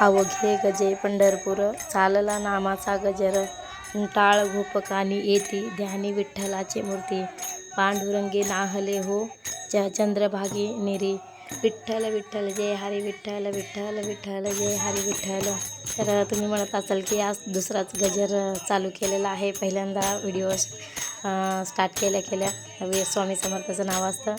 अवघे गजे पंढरपूर. चालला नामाचा गजर टाळ घोपकानी येती ध्यानी विठ्ठलाची मूर्ती. पांडुरंगे नाहले हो च चंद्रभागी निरी. विठ्ठल विठ्ठल जय हरी विठ्ठल विठ्ठल विठ्ठल जय हरी विठ्ठल. तर तुम्ही म्हणत असाल की आज दुसराच गजर चालू केलेला आहे पहिल्यांदा व्हिडिओ स्टार्ट केल्या केल्या. वे स्वामी समर्थाचं नाव असतं.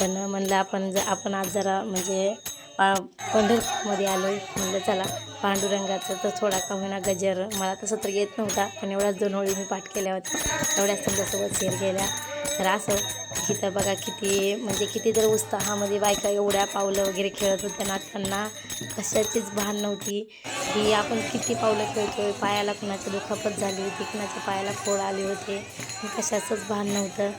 पण म्हणलं आपण ज आपण आज जरा म्हणजे पा पंढरपूरमध्ये आलो आहे म्हणलं चला पांडुरंगाचं तर थोडा का होईना गजर. मला तसं तर येत नव्हता पण एवढ्याच दोन ओळी मी पाठ केल्या होत्या. एवढ्याच तुमच्यासोबत शेअर केल्या. तर असं इथं बघा किती म्हणजे किती तर उत्साहामध्ये बायका एवढ्या पावलं वगैरे खेळत होत्या ना त्यांना कशाचीच भान नव्हती. की आपण किती पावलं खेळतोय पायाला कुणाची दुखापत झाली होती कुणाच्या पायाला फोड आले होते. कशाचंच भान नव्हतं.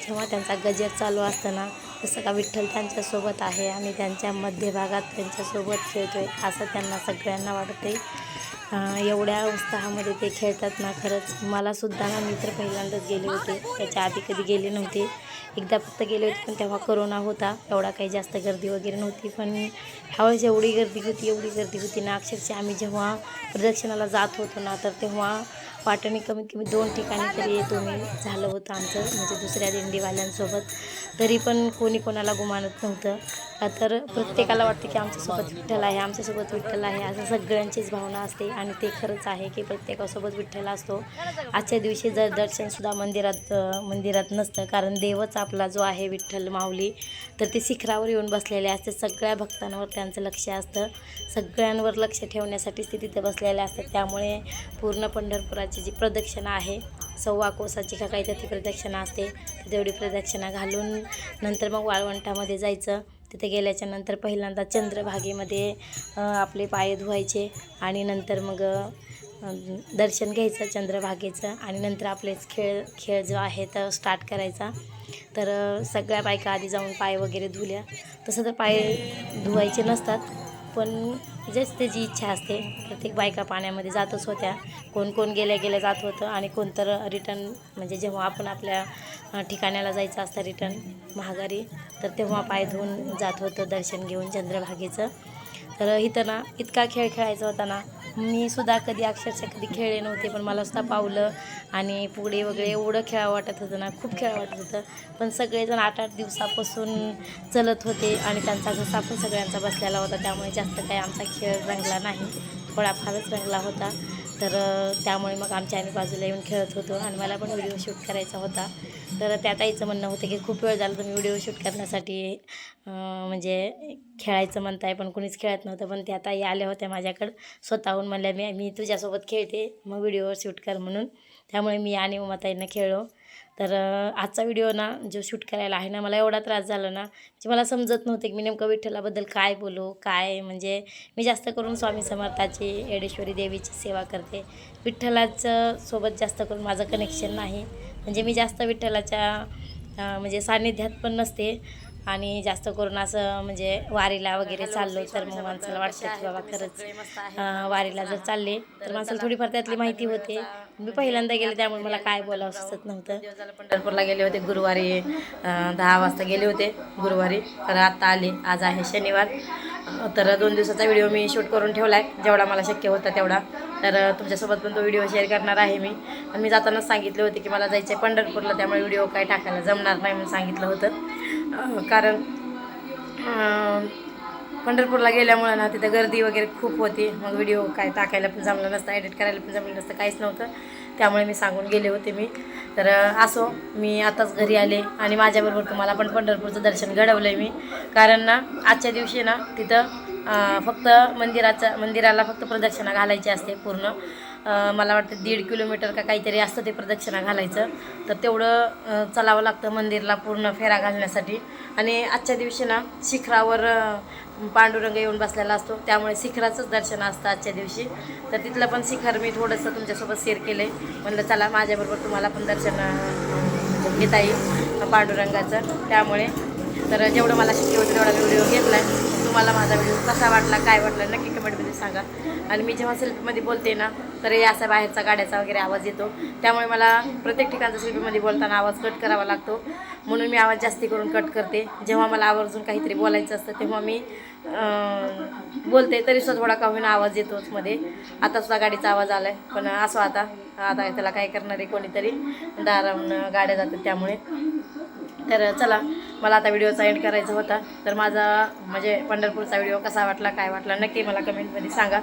जेव्हा त्यांचा गजर चालू असताना जसं का विठ्ठल त्यांच्यासोबत आहे आणि त्यांच्या मध्यभागात त्यांच्यासोबत खेळतोय असं त्यांना सगळ्यांना वाटते एवढ्या उत्साहामध्ये ते खेळतात ना खरंच. मलासुद्धा ना मी तर पहिल्यांदाच गेले होते. त्याच्या आधी कधी गेले नव्हते. एकदा फक्त गेले होते पण तेव्हा करोना होता. एवढा काही जास्त गर्दी वगैरे नव्हती. पण ह्यावेळेस एवढी गर्दी होती एवढी गर्दी होती ना. अक्षरशः आम्ही जेव्हा प्रदक्षिणाला जात होतो ना तर तेव्हा वाटणी कमीत कमी दोन ठिकाणी तरी येतो मी. झालं होतं आमचं म्हणजे दुसऱ्या दिंडीवाल्यांसोबत. तरी पण कोणी कोणाला गुमानत नव्हतं. तर प्रत्येकाला वाटतं की आमच्यासोबत विठ्ठल आहे आमच्यासोबत विठ्ठल आहे. असं सगळ्यांचीच भावना असते आणि ते खरंच आहे की प्रत्येकासोबत विठ्ठल असतो. आजच्या दिवशी जर दर्शनसुद्धा मंदिरात मंदिरात नसतं कारण देवच आपला जो आहे विठ्ठल माऊली तर ते शिखरावर येऊन बसलेले असते सगळ्या भक्तांवर त्यांचं लक्ष असतं. सगळ्यांवर लक्ष ठेवण्यासाठीच ते तिथे बसलेले असतात. त्यामुळे पूर्ण पंढरपुरात देवाची जी प्रदक्षिणा आहे सव्वा कोसाची का काही ती प्रदक्षिणा असते तेवढी प्रदक्षिणा घालून नंतर मग वाळवंटामध्ये जायचं. तिथे गेल्याच्यानंतर पहिल्यांदा चंद्रभागेमध्ये आपले पाय धुवायचे आणि नंतर मग दर्शन घ्यायचं चंद्रभागेचं आणि नंतर आपलेच खेळ खेळ जो आहे तर स्टार्ट करायचा. तर सगळ्या बायका आधी जाऊन पाय वगैरे धुल्या. तसं तर पाय धुवायचे नसतात पण जस त्याची इच्छा असते. प्रत्येक बायका पाण्यामध्ये जातच होत्या. कोण कोण गेल्या गेल्या जात होतं आणि कोणतर रिटर्न म्हणजे जेव्हा आपण आपल्या ठिकाण्याला ठिकाणाला जायचं असतं रिटर्न महागारी तर तेव्हा पाय धुवून जात होतं दर्शन घेऊन चंद्रभागेचं. तर इथं ना इतका खेळ खेळायचा होता ना मी सुद्धा कधी अक्षरशः कधी खेळले नव्हते पण मला सुद्धा पावलं आणि पुढे वगैरे एवढं खेळा वाटत होतं ना खूप खेळा वाटत होतं. पण सगळेजण आठ आठ दिवसापासून चलत होते आणि त्यांचा घसा पण सगळ्यांचा बसलेला होता त्यामुळे जास्त काही आमचा खेळ रंगला नाही. थोडाफारच रंगला होता. तर त्यामुळे मग आमच्या आम्ही बाजूला येऊन खेळत होतो आणि मला पण व्हिडिओ शूट करायचा होता. तर त्या ताईचं म्हणणं होतं की खूप वेळ झाला तुम्ही व्हिडिओ शूट करण्यासाठी. म्हणजे खेळायचं म्हणताय पण कुणीच खेळत नव्हतं. पण त्या ताई आल्या होत्या माझ्याकडं स्वतःहून म्हणल्या मी मी तुझ्यासोबत खेळते मग व्हिडिओ शूट कर म्हणून. त्यामुळे मी आणि उमाताईंना खेळलो. तर आजचा व्हिडिओ ना जो शूट करायला आहे ना मला एवढा त्रास झाला ना म्हणजे मला समजत नव्हते की मी नेमकं विठ्ठलाबद्दल काय बोलू काय म्हणजे मी जास्त करून स्वामी समर्थाची येडेश्वरी देवीची सेवा करते. विठ्ठलाचं सोबत जास्त करून माझं कनेक्शन नाही. म्हणजे मी जास्त विठ्ठलाच्या म्हणजे सान्निध्यात पण नसते. आणि जास्त करून असं म्हणजे वारीला वगैरे चाललो तर मग माणसाला वाटतं की बाबा खरंच वारीला जर चालले तर माणसाला थोडीफार त्यातली माहिती होते. मी पहिल्यांदा गेले त्यामुळे मला काय बोलावं सुचत नव्हतं. पंढरपूरला गेले होते गुरुवारी दहा वाजता गेले होते गुरुवारी. तर आत्ता आले आज आहे शनिवार. तर दोन दिवसाचा व्हिडिओ मी शूट करून ठेवला आहे जेवढा मला शक्य होता तेवढा. तर तुमच्यासोबत पण तो व्हिडिओ शेअर करणार आहे मी. मी जातानाच सांगितले होते की मला जायचं आहे पंढरपूरला त्यामुळे व्हिडिओ काय टाकायला जमणार नाही म्हणून सांगितलं होतं. कारण पंढरपूरला गेल्यामुळं ना तिथं गर्दी वगैरे खूप होती. मग व्हिडिओ काय टाकायला पण जमलं नसतं एडिट करायला पण जमलं नसतं काहीच नव्हतं. त्यामुळे मी सांगून गेले होते मी. तर असो मी आताच घरी आले आणि माझ्याबरोबर तुम्हाला पण पंढरपूरचं दर्शन घडवलं आहे मी. कारण ना आजच्या दिवशी ना तिथं फक्त मंदिराचं मंदिराला फक्त प्रदक्षिणा घालायची असते पूर्ण. मला वाटतं दीड किलोमीटर का काहीतरी असतं ते प्रदक्षिणा घालायचं. तर तेवढं चालावं लागतं मंदिरला पूर्ण फेरा घालण्यासाठी. आणि आजच्या दिवशी ना शिखरावर पांडुरंग येऊन बसलेला असतो. त्यामुळे शिखराचंच दर्शन असतं आजच्या दिवशी. तर तिथलं पण शिखर मी थोडंसं तुमच्यासोबत शेअर केलं आहे म्हणलं चला माझ्याबरोबर तुम्हाला पण दर्शन म्हणजे घेता येईल पांडुरंगाचं. त्यामुळे तर जेवढं मला शक्य होतं तेवढा व्हिडिओ घेतला आहे तुम्हाला माझा व्हिडिओ कसा वाटला काय वाटला नक्की कमेंटमध्ये सांगा. आणि मी जेव्हा सेल्फीमध्ये बोलते ना तर हे असा बाहेरचा गाड्याचा वगैरे आवाज येतो. त्यामुळे मला प्रत्येक ठिकाणचा सेल्फीमध्ये बोलताना आवाज कट करावा लागतो. म्हणून मी आवाज जास्ती करून कट करते. जेव्हा मला आवर्जून काहीतरी बोलायचं असतं तेव्हा मी बोलते तरीसुद्धा थोडा का होईना आवाज येतोच मध्ये. आतासुद्धा गाडीचा आवाज आला आहे पण असो आता आता त्याला काय करणार आहे कोणीतरी. दारावून गाड्या जातात त्यामुळे. तर चला मला आता व्हिडिओचा एंड करायचा होता. तर माझा म्हणजे पंढरपूरचा व्हिडिओ कसा वाटला काय वाटला नक्की मला कमेंटमध्ये सांगा.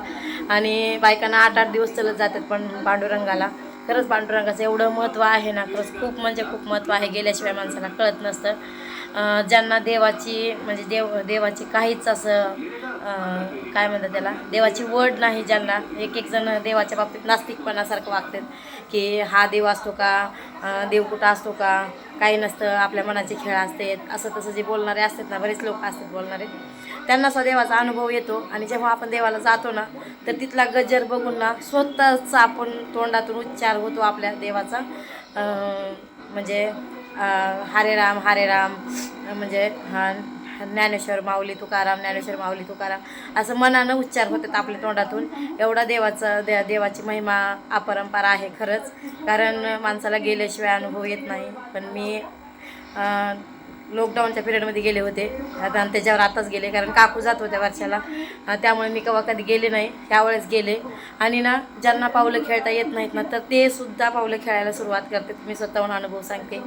आणि बायकांना आठ आठ दिवस चलत जातात पण पांडुरंगाला. खरंच पांडुरंगाचं एवढं महत्त्व आहे ना खरंच खूप म्हणजे खूप महत्त्व आहे. गेल्याशिवाय माणसाला कळत नसतं. ज्यांना देवाची म्हणजे देव देवाची काहीच असं काय म्हणतात त्याला देवाची वड नाही ज्यांना एक एक जण देवाच्या बाबतीत नास्तिकपणासारखं वागतात की हा देव असतो का देव कुठं असतो का काही नसतं आपल्या मनाचे खेळ असतात असं तसं जे बोलणारे असतात ना बरेच लोक असतात बोलणारे त्यांना सुद्धा देवाचा अनुभव येतो आणि जेव्हा आपण देवाला जातो ना तर तिथला गजर बघून ना स्वतःच आपण तोंडातून उच्चार होतो आपल्या देवाचा म्हणजे हरे राम हरे राम म्हणजे हा ज्ञानेश्वर माऊली तुकाराम ज्ञानेश्वर माऊली तुकाराम असं मनानं उच्चार होतात आपल्या तोंडातून. एवढा देवाचा दे देवाची महिमा अपरंपार आहे खरंच. कारण माणसाला गेल्याशिवाय अनुभव येत नाही. पण मी लॉकडाऊनच्या पिरियडमध्ये गेले होते. आता आणि त्याच्यावर आताच गेले कारण काकू जात होत्या वर्षाला. त्यामुळे मी कवा कधी गेले नाही त्यावेळेस गेले. आणि ना ज्यांना पावलं खेळता येत नाहीत ना तर ते सुद्धा पावलं खेळायला सुरुवात करते मी स्वतःहून अनुभव सांगते.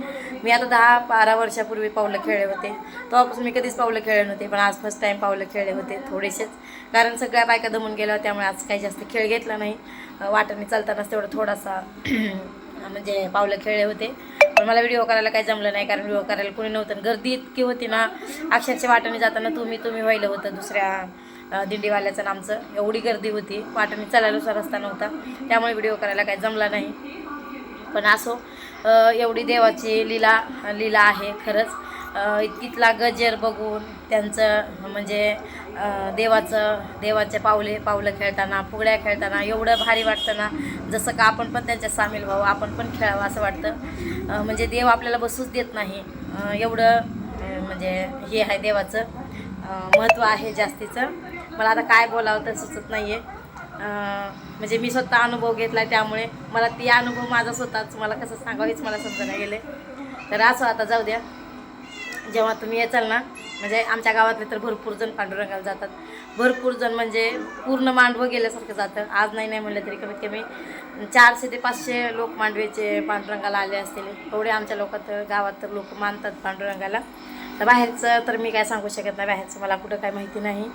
मी आता दहा बारा वर्षापूर्वी पावलं खेळले होते. तेव्हापासून मी कधीच पावलं खेळले नव्हते पण आज फर्स्ट टाईम पावलं खेळले होते थोडेसेच. कारण सगळ्या बायका दमून गेल्या होत्या, त्यामुळे आज काही जास्त खेळ घेतला नाही. वाटाने चालतानाच तेवढं थोडासा म्हणजे पावलं खेळले होते. पण मला व्हिडिओ करायला काही जमलं नाही कारण व्हिडिओ करायला कोणी नव्हतं. गर्दी इतकी होती ना अक्षरशः वाटणी जाताना तुम्ही तुम्ही व्हायलं होतं दुसऱ्या दिंडीवाल्याचं आणि आमचं. एवढी गर्दी होती. वाटणी चालायला रस्ता नव्हता. त्यामुळे व्हिडिओ करायला काही जमला नाही. पण असो एवढी देवाची लीला लीला आहे खरंच. अ, गजर बघून त्यांचं म्हणजे देवाचं देवाचे पावले पावलं खेळताना फुगड्या खेळताना एवढं भारी वाटतं ना. जसं का आपण पण त्यांच्यात सामील व्हावं आपण पण खेळावं असं वाटतं. म्हणजे देव आपल्याला बसूच देत नाही. एवढं म्हणजे हे आहे देवाचं महत्त्व आहे जास्तीचं. मला आता काय बोलावं तर सुचत नाही आहे म्हणजे मी स्वतः अनुभव घेतला त्यामुळे मला ती अनुभव माझा स्वतःच. मला कसं सांगावं हेच मला समजायला गेले तर असं आता जाऊ द्या. जेव्हा तुम्ही येचाल ना म्हणजे आमच्या गावातले तर भरपूर जण पांडुरंगाला जातात. भरपूर जण म्हणजे पूर्ण मांडवं गेल्यासारखं जातं. आज नाही नाही म्हणलं तरी कमीत कमी चारशे ते पाचशे लोक मांडवेचे पांडुरंगाला आले असतील. एवढे आमच्या लोकात गावात तर लोक मानतात पांडुरंगाला. तर बाहेरचं तर मी काय सांगू शकत नाही. बाहेरचं मला कुठं काय माहिती नाही.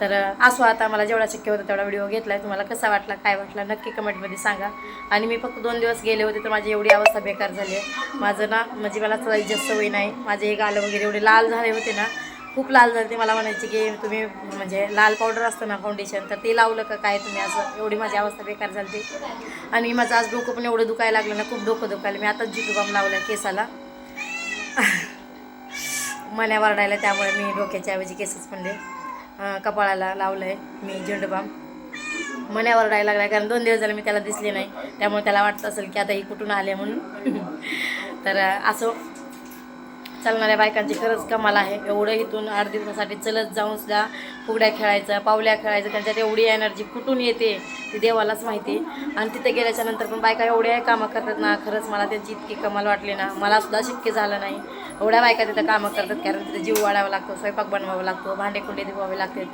तर असो आता मला जेवढा शक्य होतं तेवढा व्हिडिओ घेतला आहे तुम्हाला कसा वाटला काय वाटला नक्की कमेंटमध्ये सांगा. आणि मी फक्त दोन दिवस गेले होते तर माझी एवढी अवस्था बेकार झाली आहे. माझं ना म्हणजे मला चलायची सवय नाही. माझे हे गालं वगैरे एवढे लाल झाले होते ना खूप लाल झाले ते मला म्हणायचे की तुम्ही म्हणजे लाल पावडर असतं ना फाउंडेशन तर ते लावलं का काय तुम्ही? असं. एवढी माझी अवस्था बेकार झाली होती. आणि माझं आज डोकं पण एवढं दुखायला लागलं ना खूप डोकं दुखायला मी आताच जिटू बाम लावलं केसाला. मण्या वरडायला त्यामुळे मी डोक्याच्या ऐवजी केसच म्हणले. कपाळाला लावलं आहे मी झेंडूबाम मण्यावर वरडायला लागला कारण दोन दिवस झाले मी त्याला दिसले नाही. त्यामुळे त्याला वाटत असेल की आता ही कुठून आले म्हणून. तर असो. चालणाऱ्या बायकांची खरंच कमाल आहे. एवढं इथून आठ दिवसासाठी चलत जाऊन सुद्धा फुगड्या खेळायचं पावल्या खेळायचं त्यांच्यात एवढी एनर्जी कुठून येते ती देवालाच माहिती. आणि तिथे गेल्याच्यानंतर पण बायका एवढ्या कामं करतात ना खरंच मला त्यांची इतकी कमाल वाटली ना. मलासुद्धा शक्य झालं नाही. एवढ्या बायका तिथं कामं करतात कारण तिथे जीव वाढावा लागतो स्वयंपाक बनवावा लागतो भांडे कुंडे धुवावे लागतात.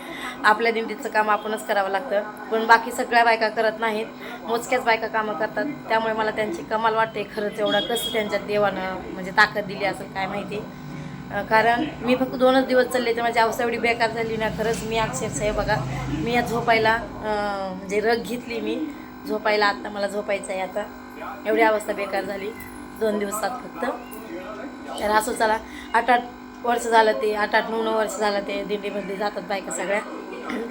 आपल्या दिंडीचं काम आपणच करावं लागतं. पण बाकी सगळ्या बायका करत नाहीत. मोजक्याच बायका कामं करतात. त्यामुळे मला त्यांची कमाल वाटते खरंच एवढं कसं त्यांच्यात देवानं म्हणजे ताकद दिली असेल काय माहिती. कारण मी फक्त दोनच दिवस चालले तर माझी अवस्था एवढी बेकार झाली ना खरंच मी अक्षरशः हे बघा मी या झोपायला म्हणजे रग घेतली मी. झोपायला आत्ता मला झोपायचं आहे आता. एवढी अवस्था बेकार झाली. दोन दिवसात फक्त. तर असं चला आठ आठ वर्ष झालं ते आठ आठ नऊ नऊ वर्ष झालं ते दिंडीमध्ये जातात बायका सगळ्या.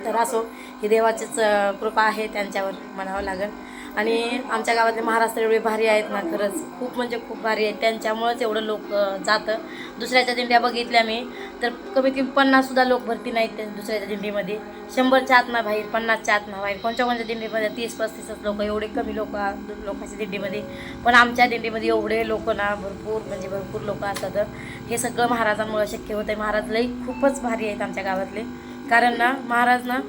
तर असो ही देवाचीच कृपा आहे त्यांच्यावर म्हणावं लागेल. आणि आमच्या गावातले महाराष्ट्र एवढे भारी आहेत ना खरंच. खूप म्हणजे खूप भारी आहेत. त्यांच्यामुळंच एवढं लोक जातं. दुसऱ्याच्या दिंड्या बघितल्या मी तर कमीत कमी पन्नाससुद्धा लोक भरती नाहीत त्या दुसऱ्याच्या दिंडीमध्ये. शंभरच्या आतनं बाहेर पन्नासच्या आतनं बाहेर कोणत्या कोणत्या दिंडीमध्ये तीस पस्तीसच लोक एवढे कमी लोक लोकांच्या दिंडीमध्ये. पण आमच्या दिंडीमध्ये एवढे लोक ना भरपूर म्हणजे भरपूर लोक असतात हे सगळं महाराजांमुळे शक्य होतं आहे महाराज लई खूपच भारी आहेत आमच्या गावातले. कारण ना महाराज ना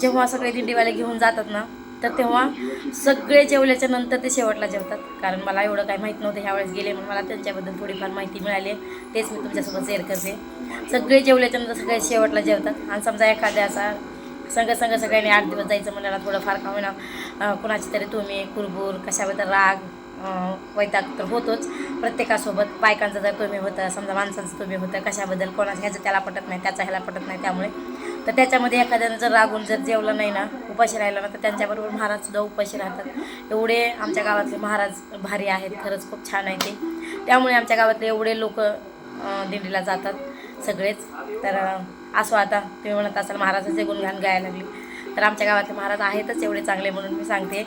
जेव्हा सगळे दिंडीवाले घेऊन जातात ना तर तेव्हा सगळे जेवल्याच्या नंतर ते शेवटला जेवतात. कारण मला एवढं काही माहीत नव्हतं ह्यावेळेस गेले म्हणून मला त्यांच्याबद्दल थोडीफार माहिती मिळाली. तेच मी तुमच्यासोबत शेअर करते. सगळे जेवल्याच्या नंतर सगळे शेवटला जेवतात. आणि समजा एखाद्या असा संघ संघ सगळ्यांनी आठ दिवस जायचं म्हणाला थोडंफार का होईना कुणाची तरी तुम्ही कुरबूर कशाबद्दल राग वैताग तर होतोच. प्रत्येकासोबत बायकांचं जर तुम्ही होतं समजा माणसांचं तुम्ही होतं कशाबद्दल कोणाचं ह्याचं त्याला पटत नाही त्याचा ह्याला पटत नाही त्यामुळे तर त्याच्यामध्ये एखाद्यानं जर रागून जर जेवलं नाही ना उपाशी राहिलं ना तर त्यांच्याबरोबर महाराजसुद्धा उपाशी राहतात. एवढे आमच्या गावातले महाराज भारी आहेत खरंच खूप छान आहे ते. त्यामुळे आमच्या गावातले एवढे लोक दिंडीला जातात सगळेच. तर असो आता तुम्ही म्हणत असाल महाराजाचे गुणगान गायला लागले. तर आमच्या गावातले महाराज आहेतच एवढे चांगले म्हणून मी सांगते.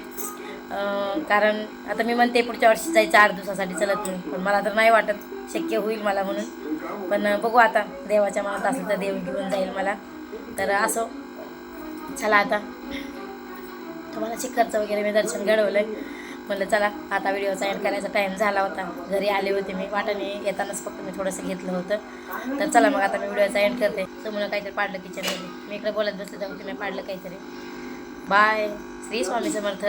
कारण आता मी म्हणते पुढच्या वर्षी जायचं चार दिवसासाठी चलत नाही. पण मला तर नाही वाटत शक्य होईल मला म्हणून. पण बघू आता देवाच्या मनात असेल तर देव घेऊन जाईल मला. तर असो. चला आता. तुम्हाला शिखरचं वगैरे मी दर्शन घडवलं म्हणलं चला आता व्हिडिओचा एंड करायचा टाईम झाला होता. घरी आले होते मी. वाटाने येतानाच फक्त मी थोडंसं घेतलं होतं. तर चला मग आता मी व्हिडिओचा एंड करते. समोर काहीतरी पाडलं किचनमध्ये मी इकडे बोलत बसले तर तुम्ही पाडलं काहीतरी. बाय श्री स्वामी समर्थ.